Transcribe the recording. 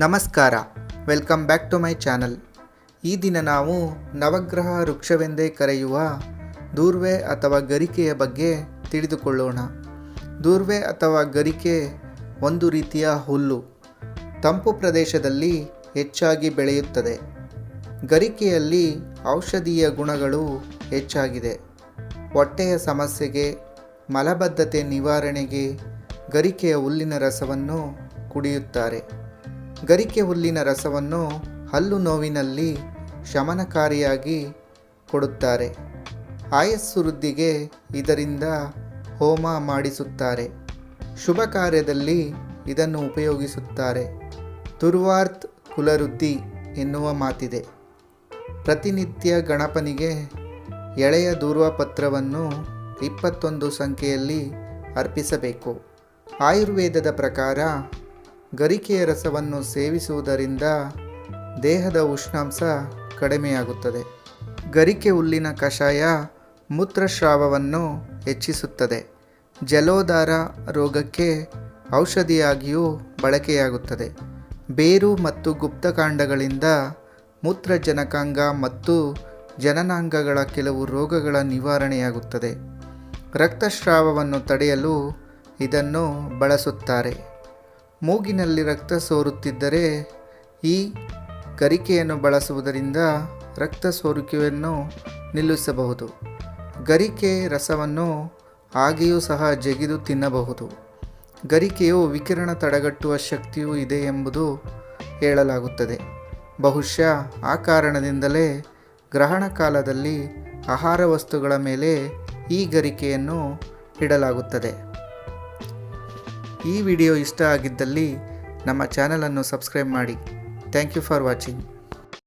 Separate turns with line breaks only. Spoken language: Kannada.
ನಮಸ್ಕಾರ. Welcome back to my channel. ಈ ದಿನ ನಾವು ನವಗ್ರಹ ವೃಕ್ಷವೆಂದೇ ಕರೆಯುವ ದೂರ್ವೆ ಅಥವಾ ಗರಿಕೆಯ ಬಗ್ಗೆ ತಿಳಿದುಕೊಳ್ಳೋಣ. ದೂರ್ವೆ ಅಥವಾ ಗರಿಕೆ ಒಂದು ರೀತಿಯ ಹುಲ್ಲು. ತಂಪು ಪ್ರದೇಶದಲ್ಲಿ ಹೆಚ್ಚಾಗಿ ಬೆಳೆಯುತ್ತದೆ. ಗರಿಕೆಯಲ್ಲಿ ಔಷಧೀಯ ಗುಣಗಳು ಹೆಚ್ಚಾಗಿದೆ. ಹೊಟ್ಟೆಯ ಸಮಸ್ಯೆಗೆ, ಮಲಬದ್ಧತೆ ನಿವಾರಣೆಗೆ ಗರಿಕೆಯ ಹುಲ್ಲಿನ ರಸವನ್ನು ಕುಡಿಯುತ್ತಾರೆ. ಗರಿಕೆ ಹುಲ್ಲಿನ ರಸವನ್ನು ಹಲ್ಲು ನೋವಿನಲ್ಲಿ ಶಮನಕಾರಿಯಾಗಿ ಕೊಡುತ್ತಾರೆ. ಆಯಸ್ಸು ವೃದ್ಧಿಗೆ ಇದರಿಂದ ಹೋಮ ಮಾಡಿಸುತ್ತಾರೆ. ಶುಭ ಕಾರ್ಯದಲ್ಲಿ ಇದನ್ನು ಉಪಯೋಗಿಸುತ್ತಾರೆ. ತುರ್ವಾರ್ತ್ ಕುಲವೃದ್ಧಿ ಎನ್ನುವ ಮಾತಿದೆ. ಪ್ರತಿನಿತ್ಯ ಗಣಪನಿಗೆ ಎಳೆಯ ದೂರ್ವ ಪತ್ರವನ್ನು ಇಪ್ಪತ್ತೊಂದು ಸಂಖ್ಯೆಯಲ್ಲಿ ಅರ್ಪಿಸಬೇಕು. ಆಯುರ್ವೇದದ ಪ್ರಕಾರ ಗರಿಕೆಯ ರಸವನ್ನು ಸೇವಿಸುವುದರಿಂದ ದೇಹದ ಉಷ್ಣಾಂಶ ಕಡಿಮೆಯಾಗುತ್ತದೆ. ಗರಿಕೆ ಹುಲ್ಲಿನ ಕಷಾಯ ಮೂತ್ರಸ್ರಾವವನ್ನು ಹೆಚ್ಚಿಸುತ್ತದೆ. ಜಲೋದಾರ ರೋಗಕ್ಕೆ ಔಷಧಿಯಾಗಿಯೂ ಬಳಕೆಯಾಗುತ್ತದೆ. ಬೇರು ಮತ್ತು ಗುಪ್ತಕಾಂಡಗಳಿಂದ ಮೂತ್ರಜನಕಾಂಗ ಮತ್ತು ಜನನಾಂಗಗಳ ಕೆಲವು ರೋಗಗಳ ನಿವಾರಣೆಯಾಗುತ್ತದೆ. ರಕ್ತಸ್ರಾವವನ್ನು ತಡೆಯಲು ಇದನ್ನು ಬಳಸುತ್ತಾರೆ. ಮೂಗಿನಲ್ಲಿ ರಕ್ತ ಸೋರುತ್ತಿದ್ದರೆ ಈ ಗರಿಕೆಯನ್ನು ಬಳಸುವುದರಿಂದ ರಕ್ತ ಸೋರಿಕೆಯನ್ನು ನಿಲ್ಲಿಸಬಹುದು. ಗರಿಕೆ ರಸವನ್ನು ಹಾಗೆಯೂ ಸಹ ಜಗಿದು ತಿನ್ನಬಹುದು. ಗರಿಕೆಯು ವಿಕಿರಣ ತಡೆಗಟ್ಟುವ ಶಕ್ತಿಯೂ ಇದೆ ಎಂಬುದು ಹೇಳಲಾಗುತ್ತದೆ. ಬಹುಶಃ ಆ ಕಾರಣದಿಂದಲೇ ಗ್ರಹಣ ಕಾಲದಲ್ಲಿ ಆಹಾರ ವಸ್ತುಗಳ ಮೇಲೆ ಈ ಗರಿಕೆಯನ್ನು ಇಡಲಾಗುತ್ತದೆ. ಈ ವಿಡಿಯೋ ಇಷ್ಟ ಆಗಿದ್ದಲ್ಲಿ ನಮ್ಮ ಚಾನಲನ್ನು ಸಬ್ಸ್ಕ್ರೈಬ್ ಮಾಡಿ. Thank you for watching